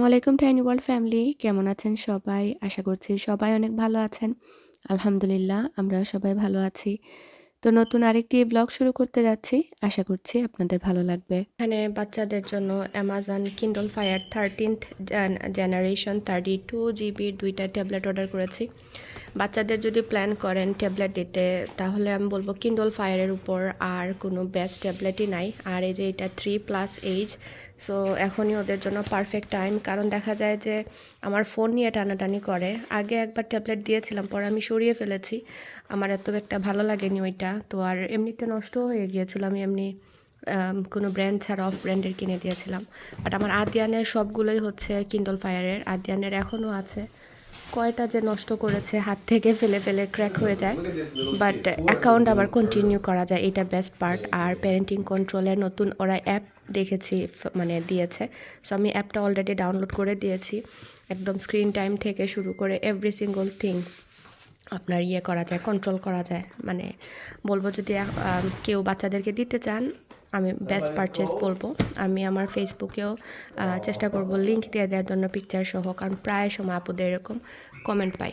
আসসালামু আলাইকুম tiny world family কেমন আছেন সবাই? আশা করছি সবাই অনেক ভালো আছেন। আলহামদুলিল্লাহ আমরা সবাই ভালো আছি। তো নতুন আরেকটি ব্লগ শুরু করতে যাচ্ছি। আশা করছি আপনাদের ভালো লাগবে। এখানে বাচ্চাদের জন্য Amazon Kindle Fire thirteenth generation thirty two জিবির দুইটা ট্যাবলেট অর্ডার করেছি। বাচ্চাদের যদি প্ল্যান করেন ট্যাবলেট দিতে, তাহলে আমি বলব কিন্ডল ফায়ারের উপর আর কোনো বেস্ট ট্যাবলেটই নাই। আর এই যে এটা থ্রি প্লাস এইজ সো এখনই ওদের জন্য পারফেক্ট টাইম কারণ দেখা যায় যে আমার ফোন নিয়ে টানাটানি করে। আগে একবার ট্যাবলেট দিয়েছিলাম, পরে আমি সরিয়ে ফেলেছি। আমার এত একটা ভালো লাগেনি ওইটা। তো আর এমনিতে নষ্ট হয়ে গিয়েছিল। আমি এমনি কোনো ব্র্যান্ড ছাড়া অফ ব্র্যান্ডের কিনে দিয়েছিলাম। বাট আমার আদিয়ানের সবগুলোই হচ্ছে কিন্ডল ফায়ারের আদিয়ানের এখনও আছে। কয়টা যে নষ্ট করেছে, হাত থেকে ফেলে ফেলে ক্র্যাক হয়ে যায়। বাট অ্যাকাউন্ট আবার কন্টিনিউ করা যায়, এটা বেস্ট পার্ট আর প্যারেন্টিং কন্ট্রোলের নতুন ওরা অ্যাপ দেখেছি মানে দিয়েছে। সো আমি অ্যাপটা অলরেডি ডাউনলোড করে দিয়েছি। একদম স্ক্রিন টাইম থেকে শুরু করে এভরি সিঙ্গল থিং আপনার ইয়ে করা যায় কন্ট্রোল করা যায়। মানে বলব যদি কেউ বাচ্চাদেরকে দিতে চান আমি বেস্ট পারচেস বলব। আমি আমার ফেসবুকেও চেষ্টা করব লিঙ্ক দিয়ে দেওয়ার জন্য পিকচার সহ কারণ প্রায় সময় আপুদের এরকম কমেন্ট পাই।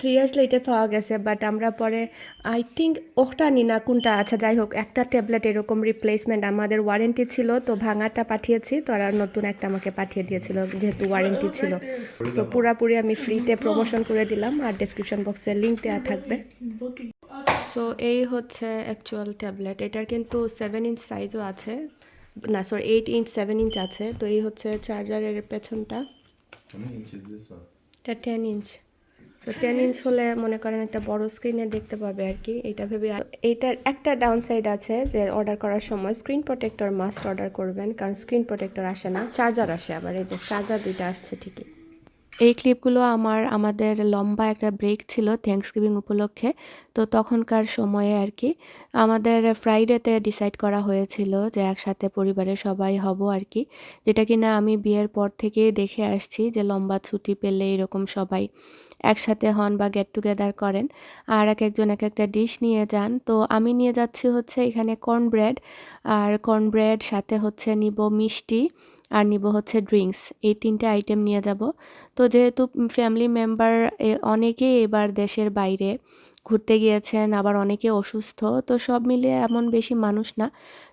থ্রি ইয়ার্স লেটে পাওয়া গেছে বাট আমরা পরে আই থিঙ্ক ওটা নি না কোনটা আচ্ছা যাই হোক একটা ট্যাবলেট এরকম রিপ্লেসমেন্ট আমাদের ওয়ারেন্টি ছিল তো ভাঙাটা পাঠিয়েছি তো আর নতুন একটা আমাকে পাঠিয়ে দিয়েছিল যেহেতু ওয়ারেন্টি ছিল। তো পুরাপুরি আমি ফ্রিতে প্রমোশন করে দিলাম আর ডেসক্রিপশন বক্সে লিঙ্ক দেওয়া থাকবে। সো এই হচ্ছে অ্যাকচুয়াল ট্যাবলেট এটার কিন্তু সেভেন ইঞ্চ সাইজও আছে না sorry eight inch seven inch আছে তো এই হচ্ছে চার্জারের পেছনটা? এটা টেন ইঞ্চ তো টেন ইঞ্চ হলে মনে করেন একটা বড় স্ক্রিনে দেখতে পাবে আর কি এটা ভেবে এইটার একটা ডাউন সাইড আছে যে অর্ডার করার সময় স্ক্রিন প্রোটেক্টর মাস্ট অর্ডার করবেন, কারণ স্ক্রিন প্রোটেক্টর আসে না চার্জার আসে আবার, এই যে চার্জার দুইটা আসছে ঠিকই। এই ক্লিপগুলো আমার, আমাদের লম্বা একটা ব্রেক ছিল থ্যাংকস গিভিং উপলক্ষে, তো তখনকার সময়ে আর কি আমাদের ফ্রাইডেতে ডিসাইড করা হয়েছিল যে একসাথে পরিবারের সবাই হব আর কি যেটা কিনা আমি বিয়ের পর থেকেই দেখে আসছি যে লম্বা ছুটি পেলে এরকম সবাই একসাথে হন বা গেট টুগেদার করেন। আর এক একজন এক একটা ডিশ নিয়ে যান। তো আমি নিয়ে যাচ্ছি হচ্ছে এখানে কর্ন ব্রেড আর কর্ন ব্রেড সাথে হচ্ছে নিব মিষ্টি, আর নিব হচ্ছে ড্রিঙ্কস এই তিনটে আইটেম নিয়ে যাব। তো যেহেতু ফ্যামিলি মেম্বার অনেকেই এবার দেশের বাইরে ঘুরতে গিয়েছেন, আবার অনেকে অসুস্থ, তো সব মিলিয়ে এমন বেশি মানুষ না।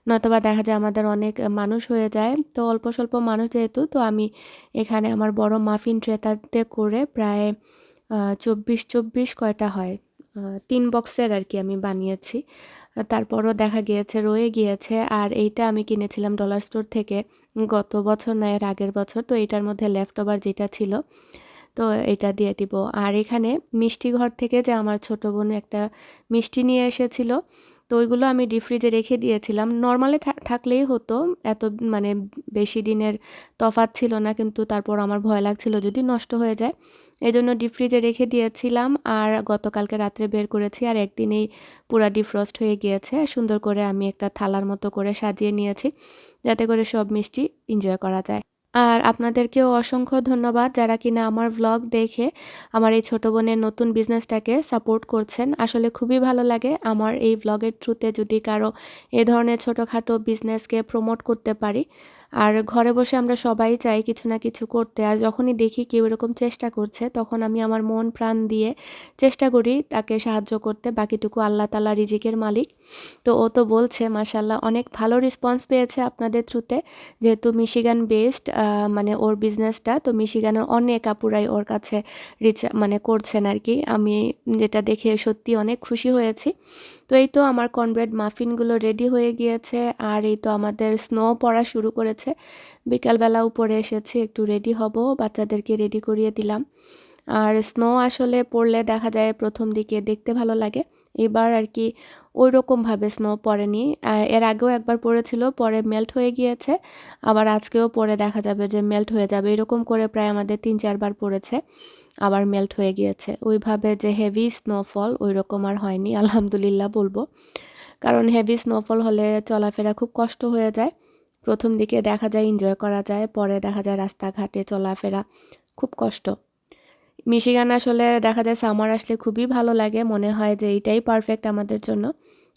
নয়তোবা দেখা যায় আমাদের অনেক মানুষ হয়ে যায়। তো অল্প স্বল্প মানুষ যেহেতু, তো আমি এখানে আমার বড় মাফিন ট্রেতাতে করে প্রায় চব্বিশ চব্বিশ কয়টা হয়? তিন বক্সের আর কি আমি বানিয়েছি। তারপরও দেখা গিয়েছে, রয়ে গিয়েছে। আর এইটা আমি কিনেছিলাম ডলার স্টোর থেকে গত বছর না, এর আগের বছর। তো এটার মধ্যে লেফট ওভার যেটা ছিল, তো এটা দিয়ে দিব। আর এখানে মিষ্টি ঘর থেকে যে আমার ছোট বোন একটা মিষ্টি নিয়ে এসেছিল, তো ওইগুলো আমি ডিপ ফ্রিজে রেখে দিয়েছিলাম। নর্মালি থাকলেই হতো, এত মানে বেশি দিনের তফাৎ ছিল না, কিন্তু তারপর আমার ভয় লাগছিল যদি নষ্ট হয়ে যায়। এই জন্য ডিপ ফ্রিজে রেখে দিয়েছিলাম আর গতকালকে রাত্রে বের করেছি আর একদিনেই পুরা ডিফ্রস্ট হয়ে গিয়েছে। সুন্দর করে আমি একটা থালার মতো করে সাজিয়ে নিয়েছি যাতে করে সব মিষ্টি এনজয় করা যায়। আর আপনাদেরকেও অসংখ্য ধন্যবাদ যারা কিনা আমার ভ্লগ দেখে আমার এই ছোট বোনের নতুন বিজনেসটাকে সাপোর্ট করছেন। আসলে খুবই ভালো লাগে আমার এই ভ্লগের থ্রুতে যদি কারও এ ধরনের ছোটোখাটো বিজনেসকে প্রমোট করতে পারি। আর ঘরে বসে আমরা সবাই চাই কিছু না কিছু করতে। আর যখনই দেখি কেউ এরকম চেষ্টা করছে, তখন আমি আমার মন প্রাণ দিয়ে চেষ্টা করি তাকে সাহায্য করতে। বাকিটুকু আল্লাহ তালা রিজিকের মালিক। তো ও তো বলছে মাসাল্লাহ অনেক ভালো রেসপন্স পেয়েছে আপনাদের থ্রুতে যেহেতু মিশিগান বেসড মানে ওর বিজনেসটা তো মিশিগানের অনেক আপুরাই ওর কাছে রিচ মানে করছেন আর কি আমি যেটা দেখে সত্যি অনেক খুশি হয়েছি। তো এই তো আমার কনব্রেড মাফিনগুলো রেডি হয়ে গিয়েছে। আর এই তো আমাদের স্নো পড়া শুরু করেছে বিকালবেলা উপরে এসেছি, একটু রেডি হব, বাচ্চাদেরকে রেডি করিয়ে দিলাম। আর স্নো আসলে পড়লে দেখা যায় প্রথম দিকে দেখতে ভালো লাগে। এবার আর কি ওই রকমভাবে স্নো পড়েনি এর আগেও একবার পড়েছিল, পরে মেল্ট হয়ে গিয়েছে। আবার আজকেও পরে দেখা যাবে যে মেল্ট হয়ে যাবে। এরকম করে প্রায় আমাদের তিন চারবার পড়েছে, আবার মেল্ট হয়ে গিয়েছে। ওইভাবে যে হেভি স্নোফল ওই রকম আর হয়নি, আলহামদুলিল্লাহ বলব। কারণ হেভি স্নোফল হলে চলাফেরা খুব কষ্ট হয়ে যায়। প্রথম দিকে দেখা যায় এনজয় করা যায়, পরে দেখা যায় রাস্তাঘাটে চলাফেরা, খুব কষ্ট। মিশিগান আসলে দেখা যায় সামার আসলে খুবই ভালো লাগে, মনে হয় যে এইটাই পারফেক্ট আমাদের জন্য।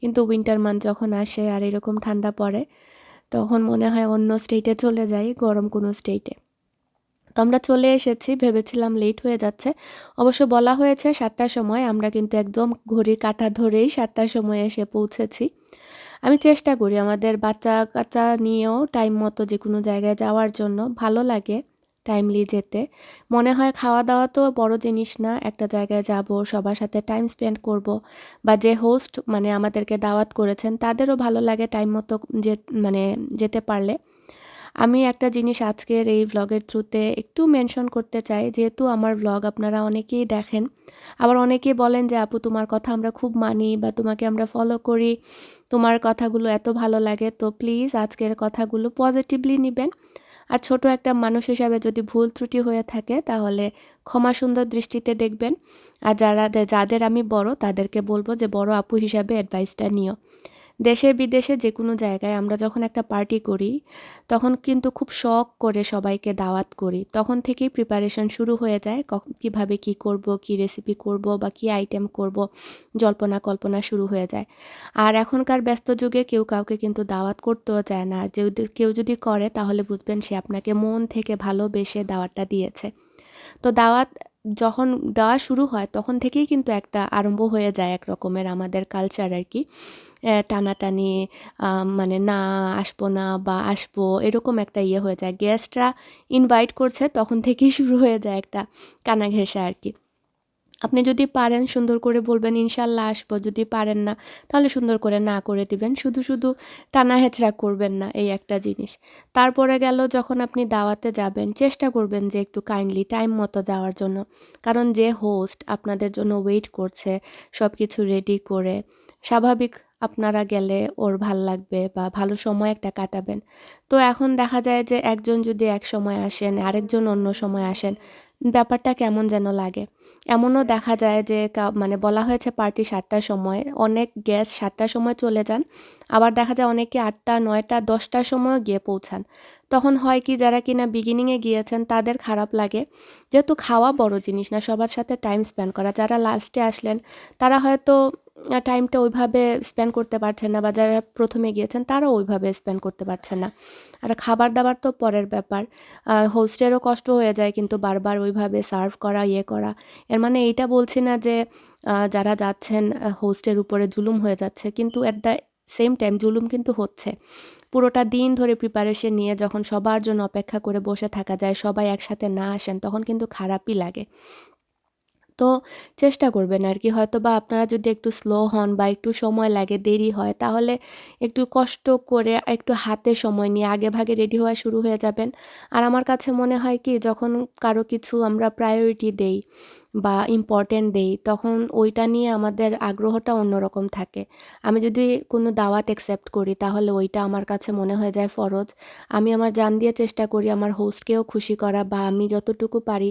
কিন্তু উইন্টার মান্থ যখন আসে আর এরকম ঠান্ডা পড়ে, তখন মনে হয় অন্য স্টেটে চলে যাই, গরম কোনো স্টেটে তো আমরা চলে এসেছি, ভেবেছিলাম লেট হয়ে যাচ্ছে। অবশ্য বলা হয়েছে সাতটার সময়, আমরা কিন্তু একদম ঘড়ির কাঁটা ধরেই সাতটার সময় এসে পৌঁছেছি। আমি চেষ্টা করি আমাদের বাচ্চা কাচ্চা নিয়েও টাইম মতো যে কোনো জায়গায় যাওয়ার জন্য। ভালো লাগে টাইমলি যেতে। মনে হয় খাওয়া দাওয়া তো বড় জিনিস না, একটা জায়গায় যাব, সবার সাথে টাইম স্পেন্ড করব বা যে হোস্ট মানে আমাদেরকে দাওয়াত করেছেন, তাদেরও ভালো লাগে টাইম মতো যে মানে যেতে পারলে। আমি একটা জিনিস আজকের এই ভ্লগের থ্রুতে একটু মেনশন করতে চাই। যেহেতু আমার ভ্লগ আপনারা অনেকেই দেখেন, আবার অনেকেই বলেন যে, আপু, তোমার কথা আমরা খুব মানি বা তোমাকে আমরা ফলো করি, তোমার কথাগুলো এত ভালো লাগে। তো প্লিজ আজকের কথাগুলো পজিটিভলি নেবেন। আর ছোট একটা মানুষ হিসাবে যদি ভুল ত্রুটি হয়ে থাকে, তাহলে ক্ষমা সুন্দর দৃষ্টিতে দেখবেন। আর যারা, যাদের আমি বড়, তাদেরকে বলব যে, বড় আপু হিসাবে অ্যাডভাইসটা নিও। দেশে বিদেশে যে কোনো জায়গায় আমরা যখন একটা পার্টি করি, তখন কিন্তু খুব শখ করে সবাইকে দাওয়াত করি। তখন থেকেই প্রিপারেশন শুরু হয়ে যায় কীভাবে কি করব, কি রেসিপি করব বা কি আইটেম করব, জল্পনা কল্পনা শুরু হয়ে যায়। আর এখনকার ব্যস্ত যুগে কেউ কাউকে কিন্তু দাওয়াত করতেও চায় না। আর কেউ যদি করে তাহলে বুঝবেন সে আপনাকে মন থেকে ভালোবেসে দাওয়াতটা দিয়েছে। তো দাওয়াত যখন দেওয়া শুরু হয়, তখন থেকেই কিন্তু একটা আরম্ভ হয়ে যায় এক রকমের আমাদের কালচার আর কি। টানাটানি মানে না আসব না বা আসব এরকম একটা ইয়ে হয়ে যায়। গেস্টরা ইনভাইট করছে, তখন থেকেই শুরু হয়ে যায় একটা কানা ঘেঁষা আর কি। আপনি যদি পারেন সুন্দর করে বলবেন, ইনশাল্লাহ আসব। যদি পারেন না, তাহলে সুন্দর করে না করে দিবেন। শুধু শুধু টানা হেঁচড়া করবেন না এই একটা জিনিস। তারপরে গেল যখন আপনি দাওয়াতে যাবেন, চেষ্টা করবেন যে একটু কাইন্ডলি টাইম মতো যাওয়ার জন্য। কারণ যে হোস্ট আপনাদের জন্য ওয়েট করছে সব কিছু রেডি করে, স্বাভাবিক আপনারা গেলে ওর ভালো লাগবে বা ভালো সময় একটা কাটাবেন। তো এখন দেখা যায় যে একজন যদি এক সময় আসেন, আরেকজন অন্য সময় আসেন ব্যাপারটা কেমন যেন লাগে। এমনও দেখা যায় যে মানে বলা হয়েছে পার্টি সাতটার সময়, অনেক গ্যাস সাতটার সময় চলে যান, আবার দেখা যায় অনেকে আটটা, নয়টা, দশটার সময় গিয়ে পৌঁছান। তখন হয় কি, যারা কিনা বিগিনিংয়ে গিয়েছেন, তাদের খারাপ লাগে। যেহেতু খাওয়া বড় জিনিস না, সবার সাথে টাইম স্পেন্ড করা। যারা লাস্টে আসলেন, তারা হয়তো টাইমটা ওইভাবে স্পেন্ড করতে পারছেন না, বা যারা প্রথমে গিয়েছেন, তারাও ওইভাবে স্পেন্ড করতে পারছেন না। আর খাবার দাবার তো পরের ব্যাপার। হোস্টেরও কষ্ট হয়ে যায় কিন্তু বারবার ওইভাবে সার্ভ করা ইয়ে করা। এর মানে এইটা বলছি না যে যারা যাচ্ছেন হোস্টের উপরে জুলুম হয়ে যাচ্ছে। কিন্তু অ্যাট দ্য সেম টাইম জুলুম কিন্তু হচ্ছে। পুরোটা দিন ধরে প্রিপারেশন নিয়ে যখন সবার জন্য অপেক্ষা করে বসে থাকা যায়, সবাই একসাথে না আসেন, তখন কিন্তু খারাপই লাগে। তো চেষ্টা করবেন আর কি হয়তো বা আপনারা যদি একটু স্লো হন বা একটু সময় লাগে, দেরি হয়, তাহলে একটু কষ্ট করে একটু হাতে সময় নিয়ে আগে ভাগে রেডি হওয়া শুরু হয়ে যাবেন। আর আমার কাছে মনে হয় কি, যখন কারও কিছু আমরা প্রায়োরিটি দেই বা ইম্পর্টেন্ট দেই, তখন ওইটা নিয়ে আমাদের আগ্রহটা অন্যরকম থাকে। আমি যদি কোনো দাওয়াত অ্যাকসেপ্ট করি, তাহলে ওইটা আমার কাছে মনে হয়ে যায় ফরজ। আমি আমার জান দিয়ে চেষ্টা করি, আমার হোস্টকেও খুশি করা বা আমি যতটুকু পারি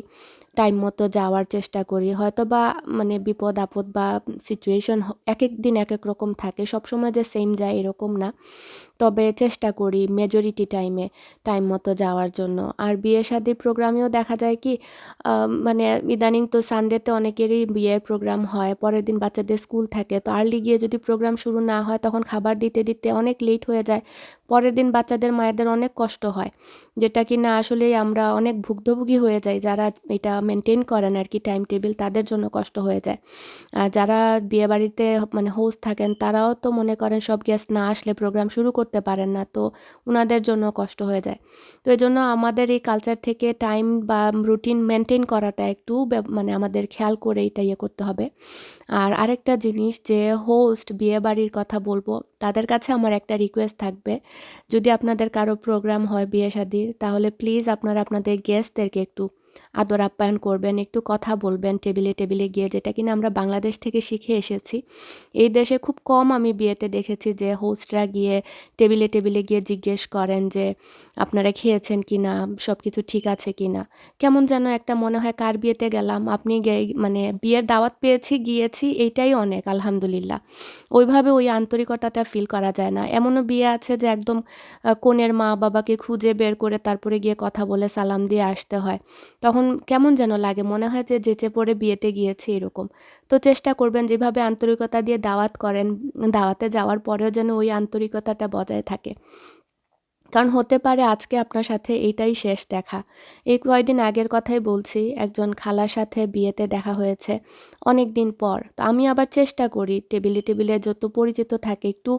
টাইম মতো যাওয়ার চেষ্টা করি। হয়তো বা মানে বিপদ, আপদ বা সিচুয়েশন এক এক দিন এক এক রকম থাকে, সবসময় যে সেম যায় এরকম না। তবে চেষ্টা করি মেজরিটি টাইমে টাইম মতো যাওয়ার জন্য। আর বিয়ে শাদির প্রোগ্রামেও দেখা যায় কি মানে ইদানিং তো সানডেতে অনেকেরই বিয়ের প্রোগ্রাম হয়, পরের দিন বাচ্চাদের স্কুল থাকে। তো আর্লি গিয়ে যদি প্রোগ্রাম শুরু না হয়, তখন খাবার দিতে দিতে অনেক লেট হয়ে যায়। পরের দিন বাচ্চাদের, মায়েদের অনেক কষ্ট হয়, যেটা কি না আসলেই আমরা অনেক ভুক্তভোগী হয়ে যাই। যারা এটা মেনটেন করেন আর কি টাইম টেবিল তাদের জন্য কষ্ট হয়ে যায়। আর যারা বিয়েবাড়িতে মানে হোস্ট থাকেন, তারাও তো মনে করেন সব গেস্ট না আসলে প্রোগ্রাম শুরু করতে পারেন না। তো ওনাদের জন্য কষ্ট হয়ে যায়। তো এই জন্য আমাদের এই কালচার থেকে টাইম বা রুটিন মেনটেন করাটা একটু মানে আমাদের খেয়াল করে এটা ইয়ে করতে হবে। আর আরেকটা জিনিস যে হোস্ট বিয়ে বাড়ির কথা বলব, তাদের কাছে আমার একটা রিকোয়েস্ট থাকবে। যদি আপনাদের কারও প্রোগ্রাম হয় বিয়ে শাদির তাহলে প্লিজ আপনারা আপনাদের গেস্টদেরকে একটু আদর আপ্যায়ন করবেন, একটু কথা বলবেন, টেবিলে টেবিলে গিয়ে যেটা কিনা আমরা বাংলাদেশ থেকে শিখে এসেছি। এই দেশে খুব কম আমি বিয়েতে দেখেছি যে হোস্টরা গিয়ে টেবিলে টেবিলে গিয়ে জিজ্ঞেস করেন যে আপনারা খেয়েছেন কি না সব কিছু ঠিক আছে কি না কেমন যেন একটা মনে হয়, কার বিয়েতে গেলাম, আপনি মানে বিয়ের দাওয়াত পেয়েছি, গিয়েছি, এইটাই অনেক, আলহামদুলিল্লাহ। ওইভাবে ওই আন্তরিকতাটা ফিল করা যায় না। এমনও বিয়ে আছে যে একদম কনের মা বাবাকে খুঁজে বের করে তারপরে গিয়ে কথা বলে সালাম দিয়ে আসতে হয়। তখন কেমন যেন লাগে, মনে হয় যে যেচে পড়ে বিয়েতে গিয়েছে এরকম। তো চেষ্টা করবেন যেভাবে আন্তরিকতা দিয়ে দাওয়াত করেন, দাওয়াতে যাওয়ার পরেও যেন ওই আন্তরিকতাটা বজায় থাকে। কারণ হতে পারে আজকে আপনার সাথে এইটাই শেষ দেখা। এই কয়দিন আগের কথাই বলছি, একজন খালার সাথে বিয়েতে দেখা হয়েছে অনেক দিন পর। তো আমি আবার চেষ্টা করি, টেবিলে টেবিলে যত পরিচিত থাকে একটু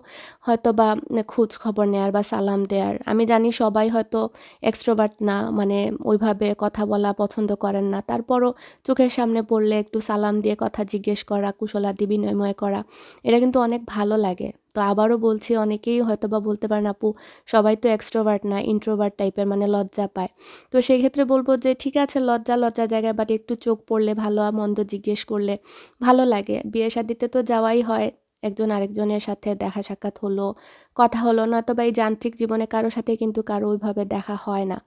হয়তো বা খোঁজ খবর নেয়ার বা সালাম দেওয়ার আমি জানি সবাই হয়তো এক্সট্রোভার্ট না মানে ওইভাবে কথা বলা পছন্দ করেন না। তারপরও চোখের সামনে পড়লে একটু সালাম দিয়ে কথা জিজ্ঞেস করা, কুশলাদি বিনিময় করা, এটা কিন্তু অনেক ভালো লাগে। তো আবারও বলছি, অনেকেই হয়তো বা বলতে পারেন, আপু, সবাই তো এক্সট্রোভার্ট না ইন্ট্রোভার্ট টাইপের মানে লজ্জা পায়। তো সেই ক্ষেত্রে বলব যে, ঠিক আছে, লজ্জা লজ্জার জায়গায় বাট একটু চোখ পড়লে ভালো, মন্দ জিজ্ঞেস করলে ভালো লাগে। বিয়ে শাদিতে তো যাওয়াই হয়, একজন আরেকজনের সাথে দেখা সাক্ষাৎ হলো, কথা হলো না তো বা এই যান্ত্রিক জীবনে কারোর সাথে কিন্তু কারও ওইভাবে দেখা হয় না।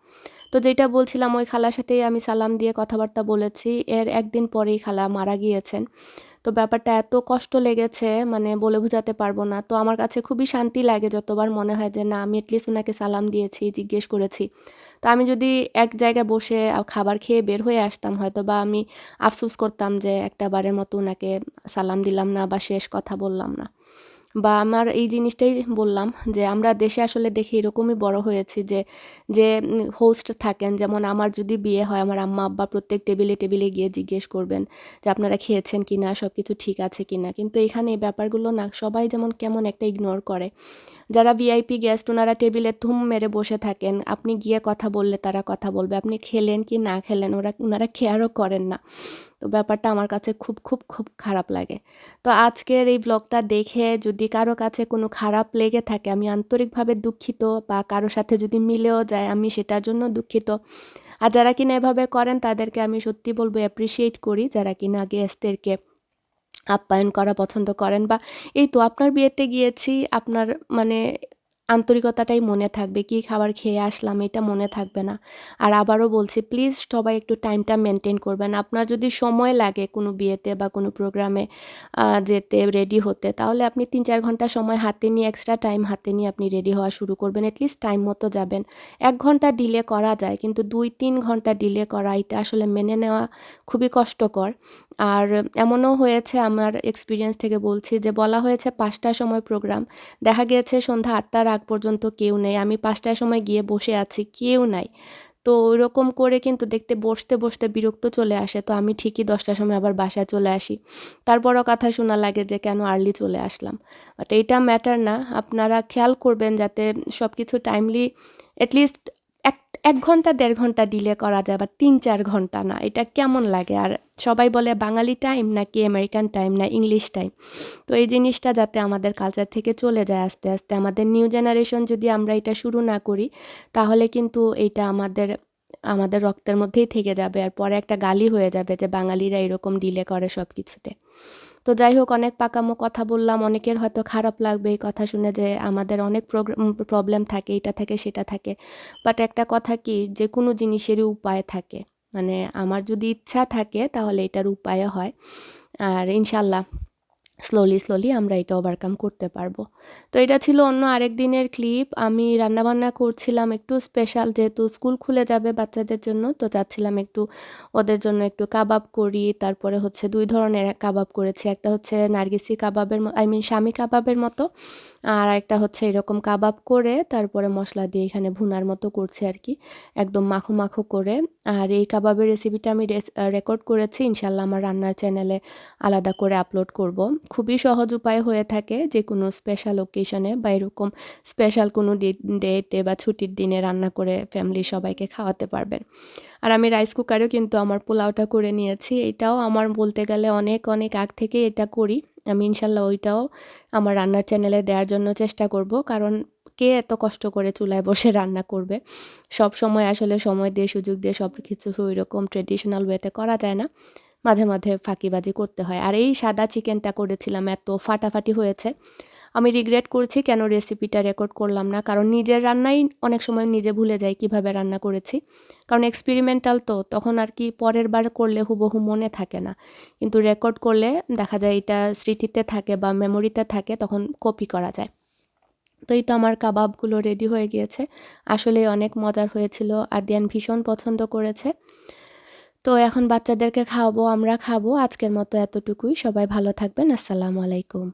তো যেটা বলছিলাম, ওই খালার সাথেই আমি সালাম দিয়ে কথাবার্তা বলেছি, এর একদিন পরেই খালা মারা গিয়েছেন। তো ব্যাপারটা এত কষ্ট লেগেছে মানে বলে বোঝাতে পারব না। তো আমার কাছে খুবই শান্তি লাগে যতবার মনে হয় যে, না, আমি অ্যাটলিস্ট ওনাকে সালাম দিয়েছি, জিজ্ঞেস করেছি। তো আমি যদি এক জায়গায় বসে খাবার খেয়ে বের হয়ে আসতাম হয়তো বা আমি আফসোস করতাম যে, একটা বারের মতো ওনাকে সালাম দিলাম না বা শেষ কথা বললাম না। বা আমার এই জিনিসটাই বললাম যে আমরা দেশে আসলে দেখে এরকমই বড় হয়েছি যে যে হোস্ট থাকেন, যেমন আমার যদি বিয়ে হয়, আমার আম্মা আব্বা প্রত্যেক টেবিলে টেবিলে গিয়ে জিজ্ঞেস করবেন যে আপনারা খেয়েছেন কি না সব কিছু ঠিক আছে কি না কিন্তু এখানে এই ব্যাপারগুলো না, সবাই যেমন কেমন একটা ইগনোর করে। যারা ভিআইপি গেস্ট ওনারা টেবিলে থুম মেরে বসে থাকেন। আপনি গিয়ে কথা বললে তারা কথা বলবে। আপনি খেলেন কি না খেলেন, ওরা, ওনারা খেয়ারও করেন না। তো ব্যাপারটা আমার কাছে খুব খুব খুব খারাপ লাগে। তো আজকের এই ব্লগটা দেখে যদি কারও কাছে কোনো খারাপ লেগে থাকে, আমি আন্তরিকভাবে দুঃখিত বা কারও সাথে যদি মিলেও যায়, আমি সেটার জন্য দুঃখিত। আর যারা কিনা এভাবে করেন, তাদেরকে আমি সত্যি বলব অ্যাপ্রিসিয়েট করি। যারা কিনা গেস্টদেরকে আপ্যায়ন করা পছন্দ করেন বা এই তো আপনার বিয়েতে গিয়েছি, আপনার মানে আন্তরিকতাটাই মনে থাকবে, কি খাবার খেয়ে আসলাম এটা মনে থাকবে না। আর আবারও বলছি প্লিজ সবাই একটু টাইমটা মেনটেন করবেন। আপনার যদি সময় লাগে কোনো বিয়েতে বা কোনো প্রোগ্রামে যেতে রেডি হতে, তাহলে আপনি তিন চার ঘণ্টা সময় হাতে নিয়ে এক্সট্রা টাইম হাতে নিয়ে আপনি রেডি হওয়া শুরু করবেন। অ্যাটলিস্ট টাইম মতো যাবেন। এক ঘণ্টা ডিলে করা যায়, কিন্তু দুই তিন ঘণ্টা ডিলে করা, এটা আসলে মেনে নেওয়া খুবই কষ্টকর। আর এমনও হয়েছে আমার এক্সপিরিয়েন্স থেকে বলছি যে বলা হয়েছে পাঁচটার সময় প্রোগ্রাম দেখা গিয়েছে সন্ধ্যা আটটার আগ পর্যন্ত কেউ নেই। আমি পাঁচটার সময় গিয়ে বসে আছি, কেউ নাই। তো ওইরকম করে কিন্তু দেখতে বসতে বসতে বিরক্ত চলে আসে। তো আমি ঠিকই দশটার সময় আবার বাসায় চলে আসি। তারপরও কথা শোনা লাগে যে কেন আর্লি চলে আসলাম। বাট এইটা ম্যাটার না। আপনারা খেয়াল করবেন যাতে সব কিছু টাইমলি অ্যাটলিস্ট এক ঘণ্টা, দেড় ঘণ্টা ডিলে করা যায় বা তিন, চার ঘণ্টা না। এটা কেমন লাগে? আর সবাই বলে বাঙালি টাইম নাকি আমেরিকান টাইম না ইংলিশ টাইম তো এই জিনিসটা যাতে আমাদের কালচার থেকে চলে যায় আস্তে আস্তে। আমাদের নিউ জেনারেশন যদি আমরা এটা শুরু না করি, তাহলে কিন্তু এটা আমাদের আমাদের রক্তের মধ্যেই থেকে যাবে। আর পরে একটা গালি হয়ে যাবে যে বাঙালিরা এরকম ডিলে করে সব কিছুতে তো যাই হোক অনেক পাকামো কথা বললাম। অনেকের হয়তো খারাপ লাগবে এই কথা শুনে যে আমাদের অনেক প্রবলেম থাকে, এটা থাকে, সেটা থাকে। বাট একটা কথা কি, যে কোনো জিনিসেরই উপায় থাকে। মানে আমার যদি ইচ্ছা থাকে, তাহলে এটার উপায় হয়। আর ইনশাল্লাহ স্লোলি স্লোলি আমরা এটা ওভারকাম করতে পারব। তো এটা ছিল অন্য আরেক দিনের ক্লিপ আমি রান্নাবান্না করছিলাম একটু স্পেশাল যেহেতু স্কুল খুলে যাবে বাচ্চাদের জন্য, তো চাচ্ছিলাম একটু ওদের জন্য একটু কাবাব করি। তারপরে হচ্ছে দুই ধরনের কাবাব করেছি। একটা হচ্ছে নার্গিসি কাবাবের আই মিন স্বামী কাবাবের মতো, আর একটা হচ্ছে এরকম কাবাব করে তারপরে মশলা দিয়ে এখানে ভুনার মতো করছি আর কি, একদম মাখো মাখো করে। আর এই কাবাবের রেসিপিটা আমি রেকর্ড করেছি। ইনশাল্লাহ আমার রান্নার চ্যানেলে আলাদা করে আপলোড করব। খুবই সহজ উপায় হয়ে থাকে যে কোনো স্পেশাল ওকেশনে বা এরকম স্পেশাল কোনো ডেতে বা ছুটির দিনে রান্না করে ফ্যামিলি সবাইকে খাওয়াতে পারবেন। আর আমি রাইস কুকারেও কিন্তু আমার পোলাওটা করে নিয়েছি। এটাও আমার বলতে গেলে অনেক অনেক আগ থেকে এটা করি। আমি ইনশাল্লাহ ওইটাও আমার রান্নার চ্যানেলে দেওয়ার জন্য চেষ্টা করব। কারণ কে এত কষ্ট করে চুলায় বসে রান্না করবে? সব সময় আসলে সময় দিয়ে, সুযোগ দিয়ে সব কিছু ওই রকম ট্রেডিশনাল ওয়েতে করা যায় না। মাঝে মাঝে ফাঁকিবাজি করতে হয়। আর এই সাদা চিকেনটা করেছিলাম, এত ফাটাফাটি হয়েছে। আমি রিগ্রেট করছি কেন রেসিপিটা রেকর্ড করলাম না। কারণ নিজের রান্নাই অনেক সময় নিজে ভুলে যাই কীভাবে রান্না করেছি। কারণ এক্সপেরিমেন্টাল তো, তখন আর কি পরের বার করলে হুবহু মনে থাকে না। কিন্তু রেকর্ড করলে দেখা যায় এটা স্মৃতিতে থাকে বা মেমোরিতে থাকে, তখন কপি করা যায়। তো এই তো আমার কাবাবগুলো রেডি হয়ে গিয়েছে। আসলে অনেক মজার হয়েছিল। আদিয়ান ভীষণ পছন্দ করেছে। তো এখন বাচ্চাদেরকে খাওয়াবো আমরা খাব। আজকের মতো এতটুকুই। সবাই ভালো থাকবেন। আসসালামু আলাইকুম।